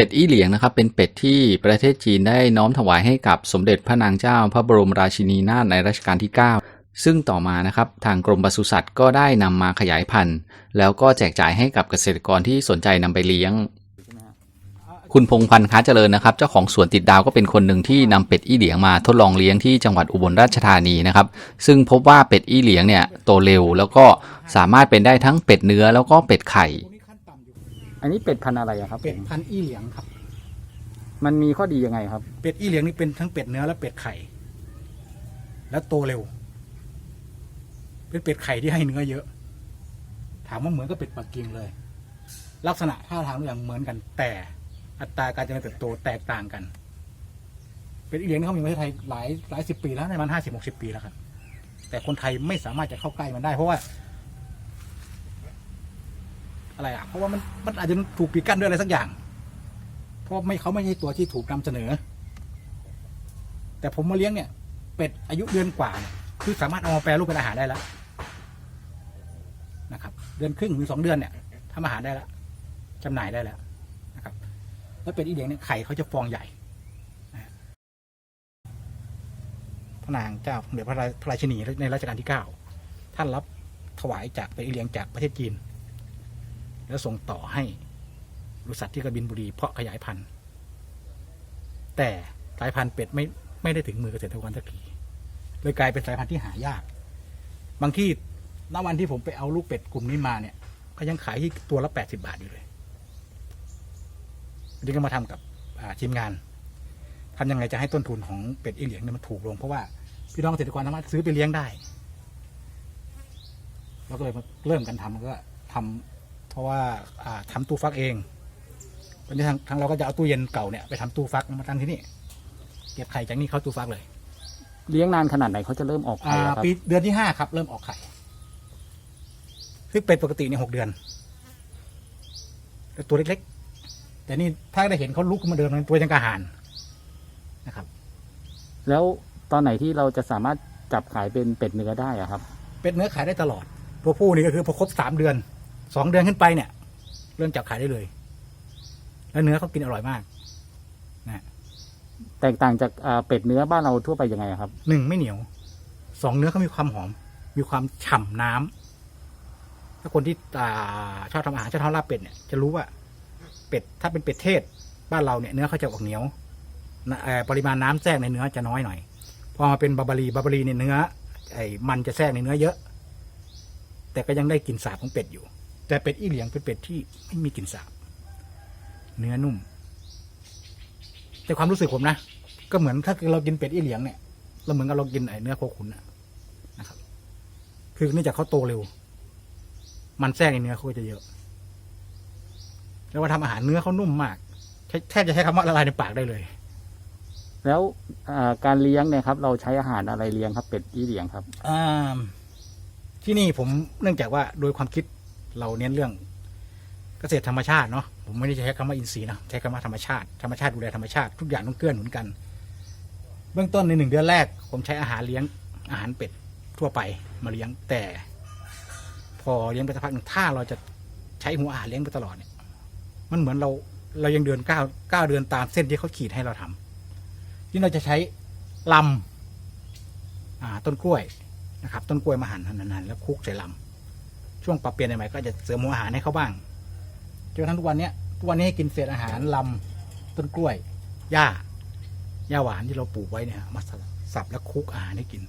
เป็ดอี้เหลียงนะครับเป็นเป็ดที่ประเทศจีนได้น้อมถวายให้กับสมเด็จพระนางเจ้า พระบรมราชินีนาถในรัชกาลที่ 9 ซึ่งต่อมานะครับทางกรมปศุสัตว์ก็ได้นำมาขยายพันธุ์ แล้วก็แจกจ่ายให้กับเกษตรกรที่สนใจนำไปเลี้ยง คุณพงพันธ์ค้าเจริญนะครับ เจ้าของสวนติดดาวก็เป็นคนหนึ่งที่นำเป็ดอี้เหลียงมาทดลองเลี้ยงที่จังหวัดอุบลราชธานีนะครับ ซึ่งพบว่าเป็ดอี้เหลียงเนี่ยโตเร็ว แล้วก็สามารถเป็นได้ทั้งเป็ดเนื้อแล้วก็เป็ดไข่ อยู่อันนี้เป็ดพันธุ์อะไรครับเป็ดพันธุ์อี้เหลียงครับ มันมีข้อดียังไงครับ เป็ดอี้เหลียงนี่เป็นทั้งเป็ดเนื้อและเป็ดไข่ และโตเร็ว เป็นเป็ดไข่ที่ให้เนื้อเยอะ ถามว่าเหมือนกับเป็ดปักกิ่งเลย ลักษณะท่าทางทุกอย่างเหมือนกัน แต่อัตราการเจริญเติบโตแตกต่างกัน เป็ดอี้เหลียงนี่เขามีมาในประเทศไทยหลายหลายสิบปีแล้วในมันห้าสิบหกสิบปีแล้วครับแต่คนไทยไม่สามารถจะเข้าใกล้มันได้เพราะว่า อะไรอะเพราะว่ามันมันอาจจะถูกปีดกั้นด้วยอะไรสักอย่าง เพราะไม่เขาไม่ใช่ตัวที่ถูกนำเสนอ แต่ผมมาเลี้ยงเนี่ย เป็ดอายุเดือนกว่าเนี่ยคือสามารถเอามาแปรรูปเป็นอาหารได้แล้วนะครับ เดือนครึ่งถึงสองเดือนเนี่ยทำอาหารได้แล้วจำหน่ายได้แล้วนะครับ แล้วเป็ดอีเดียงเนี่ยไข่เขาจะฟองใหญ่พระนางเจ้าสมเด็จพระราพระราชินีในรัชกาลที่เก้าท่านรับถวายจากเป็ดอีเลียงจากประเทศจีน แล้วส่งต่อให้บริษัทที่กบินบุรีเพาะขยายพันธุ์ แต่สายพันธุ์เป็ดไม่ไม่ได้ถึงมือเกษตรกรสักทีเลยกลายเป็นสายพันธุ์ที่หายาก บางที่ณวันที่ผมไปเอาลูกเป็ดกลุ่มนี้มาเนี่ย ก็ยังขายที่ตัวละแปดสิบาทอยู่เลยวันนี้ก็มาทำกับทีมงานทำยังไงจะให้ต้นทุนของเป็ดอีเหลียงเนี่ยมันถูกลง เพราะว่าพี่น้องเกษตรกรสามารถซื้อไปเลี้ยงได้เราก็เลยมาเริ่มกันทำก็ทำเพ ราะว่าอ่าทำตู้ฟักเองตอนนี้ทางทางเราก็จะเอาตู้เย็นเก่าเนี่ยไปทำตู้ฟักมาตั้งที่นี่เก็บไข่จากนี่เข้าตู้ฟักเลย เลี้ยงนานขนาดไหนเขาจะเริ่มออกไข่อ่าอะครับปีเดือนที่ห้าครับ เริ่มออกไข่ซึ่งเป็นปกติเนี่ยหกเดือนแต่ตัวเล็กๆ แต่นี่ถ้าได้เห็นเขาลุกขึ้นมาเดินมันตัวยังกระหานนะครับ แล้วตอนไหนที่เราจะสามารถจับขายเป็นเป็ดเนื้อได้อะครับ เป็ดเนื้อขายได้ตลอด ตัวผู้นี่ก็คือพอครบสามเดือน สองเดือนขึ้นไปเนี่ย เริ่มจับขายได้เลย แล้วเนื้อเขากินอร่อยมากแตกต่างจากอ่าเป็ดเนื้อบ้านเราทั่วไปยังไงอะครับ หนึ่งไม่เหนียวสองเนื้อเขามีความหอม มีความฉ่ำน้ำถ้าคนที่อ่าชอบทำอาหารชอบทำลาบเป็ดเนี่ยจะรู้ว่า เป็ดถ้าเป็นเป็ดเทศ บ้านเราเนี่ยเนื้อเขาจะออกเหนียวนะเอ่อปริมาณน้ำแทรกในเนื้อจะน้อยหน่อย พอมาเป็นบาบารีบาบารีเนี่ยเนื้อไอ้มันจะแทรกในเนื้อเยอะ แต่ก็ยังได้กลิ่นสาบของเป็ดอยู่ แต่เป็ดอี้เหลียงเป็นเป็ดที่ไม่มีกลิ่นสาบ เนื้อนุ่ม แต่ความรู้สึกผมนะ ก็เหมือนถ้าเรากินเป็ดอี้เหลียงเนี่ยเราเหมือนกับเรากินไอ้เนื้อโคขุนนะนะครับ คือเนื่องจากเขาโตเร็ว มันแทรกในเนื้อเขาก็จะเยอะ แล้วว่าทำอาหารเนื้อเขานุ่มมากใช้แทบจะใช้คำว่าละลายในปากได้เลย แล้วอ่าการเลี้ยงเนี่ยครับ เราใช้อาหารอะไรเลี้ยงครับ เป็ดที่เลี้ยงครับอ่าที่นี่ผมเนื่องจากว่าโดยความคิด เราเน้นเรื่องเกษตรธรรมชาติเนาะผมไม่ได้ใช้คำว่าอินทรีย์นะใช้คำว่าธรรมชาติธรรมชาติดูแลธรรมชาติทุกอย่างต้องเกื้อหนุนกัน เบื้องต้นในหนึ่งเดือนแรก ผมใช้อาหารเลี้ยงอาหารเป็ดทั่วไปมาเลี้ยงแต่ พอเลี้ยงไปสักพักหนึ่งถ้าเราจะใช้หัวอาหารเลี้ยงไปตลอดเนี่ยมันเหมือนเราเรายังเดินก้าวก้าวเดินตามเส้นที่เขาขีดให้เราทำที่เราจะใช้ลำต้นกล้วยนะครับ ต้นกล้วยมาหั่นหั่นหั่นหั่นแล้วคลุกใส่ลำ ช่วงปรับเปลี่ยนใหม่ๆก็จะเสริมหัวอาหารให้เขาบ้างจนกระทั่งทุกวันเนี้ยทุกวันนี้ให้กินเศษอาหารลำต้นกล้วยหญ้าหญ้าหวานที่เราปลูกไว้เนี่ยมาสับแล้วคลุกอาหารให้กิน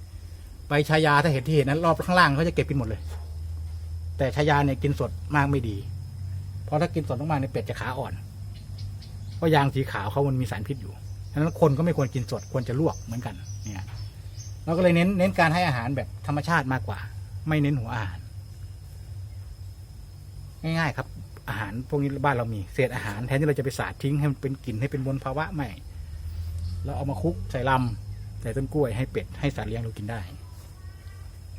ใบชายาถ้าเห็นที่เห็นนั้นรอบข้างล่างเขาจะเก็บกินหมดเลย แต่ชายาเนี่ยกินสดมากไม่ดี เพราะถ้ากินสดมากๆเนี่ยเป็ดจะขาอ่อนเพราะยางสีขาวเขามันมีสารพิษอยู่ฉะนั้นคนก็ไม่ควรกินสดควรจะลวกเหมือนกันเนี่ยเราก็เลยเน้นเน้นการให้อาหารแบบธรรมชาติมากกว่า ไม่เน้นหัวอาหาร ง่ายๆครับ อาหารพวกนี้บ้านเรามีเศษอาหารแทนที่เราจะไปสาดทิ้งให้มันเป็นกลิ่นให้เป็นมลภาวะไม่เราเอามาคลุกใส่ลำใส่ต้นกล้วยให้เป็ดให้สัตว์เลี้ยงเรากินได้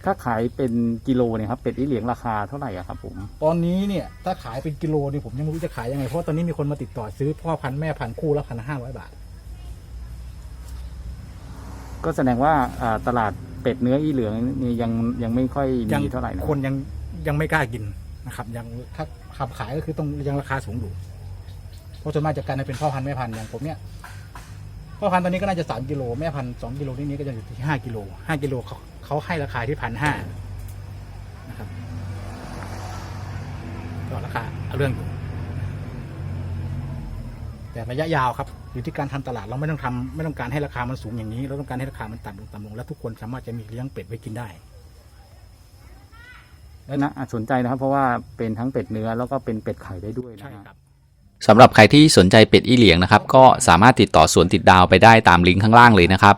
ถ้าขายเป็นกิโลเนี่ยครับเป็ดที่เลี้ยงราคาเท่าไหร่อะครับผม ตอนนี้เนี่ย ถ้าขายเป็นกิโลเนี่ยผมยังไม่รู้จะขายยังไงเพราะว่าตอนนี้มีคนมาติดต่อซื้อพ่อพันธุ์แม่พันธุ์คู่ละพันห้าร้อยบาท ก็แสดงว่าอ่าตลาดเป็ดเนื้ออีเหลืองนี่ยังยังไม่ค่อยยังมีเท่าไหร่นะคนยังยังไม่กล้ากิน นะครับยังถ้าขับขายก็คือต้องยังราคาสูงอยู่เพราะส่วนมากจะกันให้เป็นพ่อพันธุ์แม่พันธุ์อย่างผมเนี่ยพ่อพันธุ์ตอนนี้ก็น่าจะสามกิโลแม่พันธุ์สองกิโลนี่นี้ก็จะอยู่ที่ห้ากิโลห้ากิโลเขาเขาให้ราคาที่พันห้านะครับก็ราคาเอาเรื่องอยู่แต่ระยะยาวครับอยู่ที่การทำตลาดเราไม่ต้องทำไม่ต้องการให้ราคามันสูงอย่างนี้ เราต้องการให้ราคามันต่ำลงต่ำลง แล้วทุกคนสามารถจะมีเลี้ยงเป็ดไว้กินได้ นะสนใจนะครับ เพราะว่าเป็นทั้งเป็ดเนื้อแล้วก็เป็นเป็ดไข่ได้ด้วยนะใช่ฮะครับสำหรับใครที่สนใจเป็ดอีเหลียงนะครับ ก็สามารถติดต่อสวนติดดาวไปได้ตามลิงก์ข้างล่างเลยนะครับ